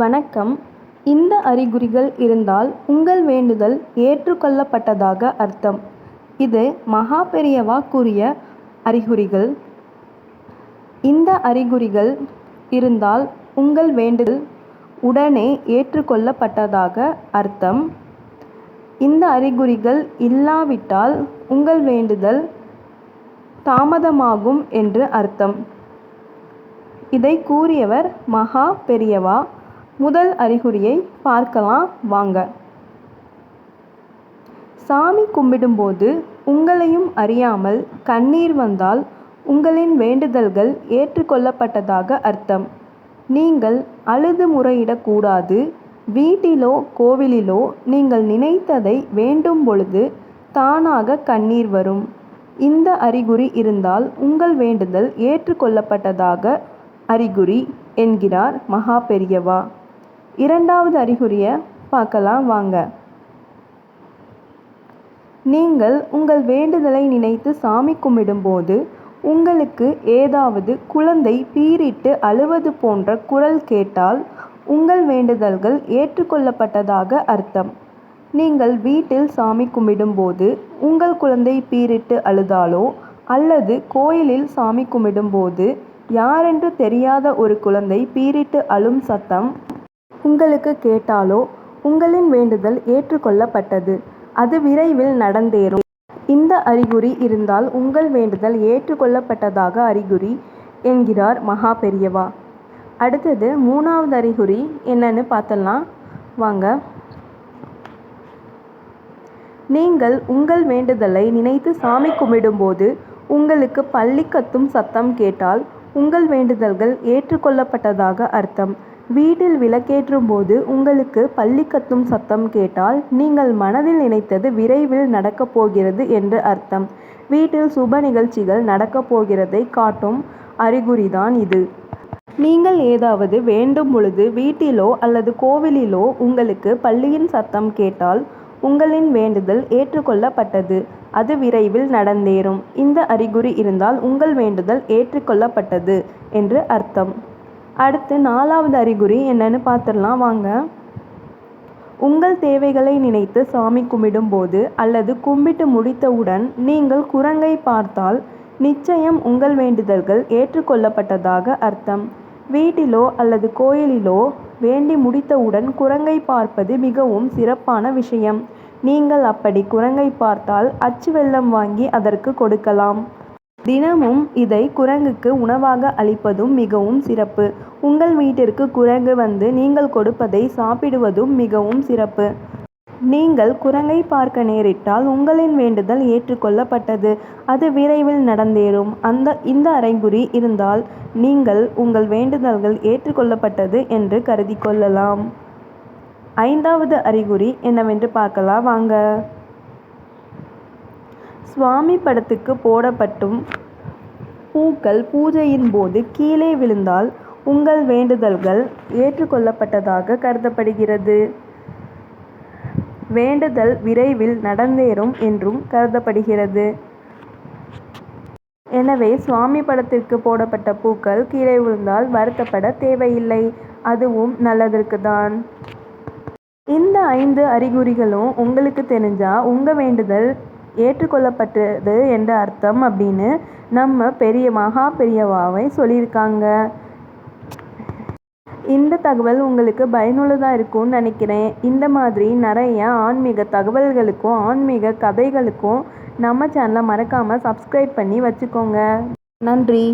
வணக்கம் இந்த அறிகுறிகள் இருந்தால் உங்கள் வேண்டுதல் ஏற்றுக்கொள்ளப்பட்டதாக அர்த்தம். இது மகா பெரியவா கூறிய அறிகுறிகள். இந்த அறிகுறிகள் இருந்தால் உங்கள் வேண்டுதல் உடனே ஏற்றுக்கொள்ளப்பட்டதாக அர்த்தம். இந்த அறிகுறிகள் இல்லாவிட்டால் உங்கள் வேண்டுதல் தாமதமாகும் என்று அர்த்தம். இதை கூறியவர் மகா பெரியவா. முதல் அறிகுறியை பார்க்கலாம் வாங்க. சாமி கும்பிடும்போது உங்களையும் அறியாமல் கண்ணீர் வந்தால் உங்களின் வேண்டுதல்கள் ஏற்றுக்கொள்ளப்பட்டதாக அர்த்தம். நீங்கள் அழுது முறையிடக்கூடாது வீட்டிலோ கோவிலிலோ நீங்கள் நினைத்ததை வேண்டும் பொழுது தானாக கண்ணீர் வரும். இந்த அறிகுறி இருந்தால் உங்கள் வேண்டுதல் ஏற்றுக்கொள்ளப்பட்டதாக அறிகுறி என்கிறார் மகா பெரியவா. இரண்டாவது அறிகுறிய பார்க்கலாம் வாங்க. நீங்கள் உங்கள் வேண்டுதலை நினைத்து சாமி கும்பிடும்போது உங்களுக்கு ஏதாவது குழந்தை பீறிட்டு அழுவது போன்ற குரல் கேட்டால் உங்கள் வேண்டுதல்கள் ஏற்றுக்கொள்ளப்பட்டதாக அர்த்தம். நீங்கள் வீட்டில் சாமி கும்பிடும்போது உங்கள் குழந்தை பீறிட்டு அழுதாலோ அல்லது கோயிலில் சாமி கும்பிடும்போது யாரென்று தெரியாத ஒரு குழந்தை பீறிட்டு அழும் சத்தம் உங்களுக்கு கேட்டாலோ உங்களின் வேண்டுதல் ஏற்றுக்கொள்ளப்பட்டது. அது விரைவில் நடந்தேறும். இந்த அறிகுறி இருந்தால் உங்கள் வேண்டுதல் ஏற்றுக்கொள்ளப்பட்டதாக அறிகுறி என்கிறார் மகா பெரியவா. அடுத்தது மூணாவது அறிகுறி என்னன்னு பார்த்தலாம் வாங்க. நீங்கள் உங்கள் வேண்டுதலை நினைத்து சாமி கும்பிடும்போது உங்களுக்கு பள்ளி கத்தும் சத்தம் கேட்டால் உங்கள் வேண்டுதல்கள் ஏற்றுக்கொள்ளப்பட்டதாக அர்த்தம். வீட்டில் விளக்கேற்றும் போது உங்களுக்கு பல்லி கத்தும் சத்தம் கேட்டால் நீங்கள் மனதில் நினைத்தது விரைவில் நடக்கப் போகிறது என்று அர்த்தம். வீட்டில் சுப நிகழ்ச்சிகள் நடக்கப் போகிறதை காட்டும் அறிகுறிதான் இது. நீங்கள் ஏதாவது வேண்டும் பொழுது வீட்டிலோ அல்லது கோவிலிலோ உங்களுக்கு பள்ளியின் சத்தம் கேட்டால் உங்களின் வேண்டுதல் ஏற்றுக்கொள்ளப்பட்டது. அது விரைவில் நடந்தேறும். இந்த அறிகுறி இருந்தால் உங்கள் வேண்டுதல் ஏற்றுக்கொள்ளப்பட்டது என்று அர்த்தம். அடுத்து நாலாவது அறிகுறி என்னன்னு பார்த்துடலாம் வாங்க. உங்கள் தேவைகளை நினைத்து சாமி கும்பிடும்போது அல்லது கும்பிட்டு முடித்தவுடன் நீங்கள் குரங்கை பார்த்தால் நிச்சயம் உங்கள் வேண்டுதல்கள் ஏற்றுக்கொள்ளப்பட்டதாக அர்த்தம். வீட்டிலோ அல்லது கோயிலிலோ வேண்டி முடித்தவுடன் குரங்கை பார்ப்பது மிகவும் சிறப்பான விஷயம். நீங்கள் அப்படி குரங்கை பார்த்தால் அச்சு வெள்ளம் வாங்கி அதற்கு கொடுக்கலாம். தினமும் இதை குரங்குக்கு உணவாக அளிப்பதும் மிகவும் சிறப்பு. உங்கள் வீட்டிற்கு குரங்கு வந்து நீங்கள் கொடுப்பதை சாப்பிடுவதும் மிகவும் சிறப்பு. நீங்கள் குரங்கை பார்க்க நேரிட்டால் உங்களின் வேண்டுதல் ஏற்றுக்கொள்ளப்பட்டது. அது விரைவில் நடந்தேறும். இந்த அறிகுறி இருந்தால் நீங்கள் உங்கள் வேண்டுதல்கள் ஏற்றுக்கொள்ளப்பட்டது என்று கருதிக் கொள்ளலாம். ஐந்தாவது அறிகுறி என்னவென்று பார்க்கலாம் வாங்க. சுவாமி படத்துக்கு போடப்படும் பூக்கள் பூஜையின் போது கீழே விழுந்தால் உங்கள் வேண்டுதல்கள் ஏற்றுக்கொள்ளப்பட்டதாக கருதப்படுகிறது. வேண்டுதல் விரைவில் நடந்தேறும் என்றும் கருதப்படுகிறது. எனவே சுவாமி படத்திற்கு போடப்பட்ட பூக்கள் கீழே விழுந்தால் வருத்தப்பட தேவையில்லை. அதுவும் நல்லதற்குத்தான். இந்த ஐந்து அறிகுறிகளும் உங்களுக்கு தெரிஞ்சால் உங்கள் வேண்டுதல் ஏற்றுக்கொள்ளப்பட்டது என்ற அர்த்தம் அப்படின்னு நம்ம பெரிய மகா பெரியவாவை சொல்லியிருக்காங்க. இந்த தகவல் உங்களுக்கு பயனுள்ளதாக இருக்கும்னு நினைக்கிறேன். இந்த மாதிரி நிறைய ஆன்மீக தகவல்களுக்கும் ஆன்மீக கதைகளுக்கும் நம்ம சேனலை மறக்காமல் சப்ஸ்கிரைப் பண்ணி வச்சுக்கோங்க. நன்றி.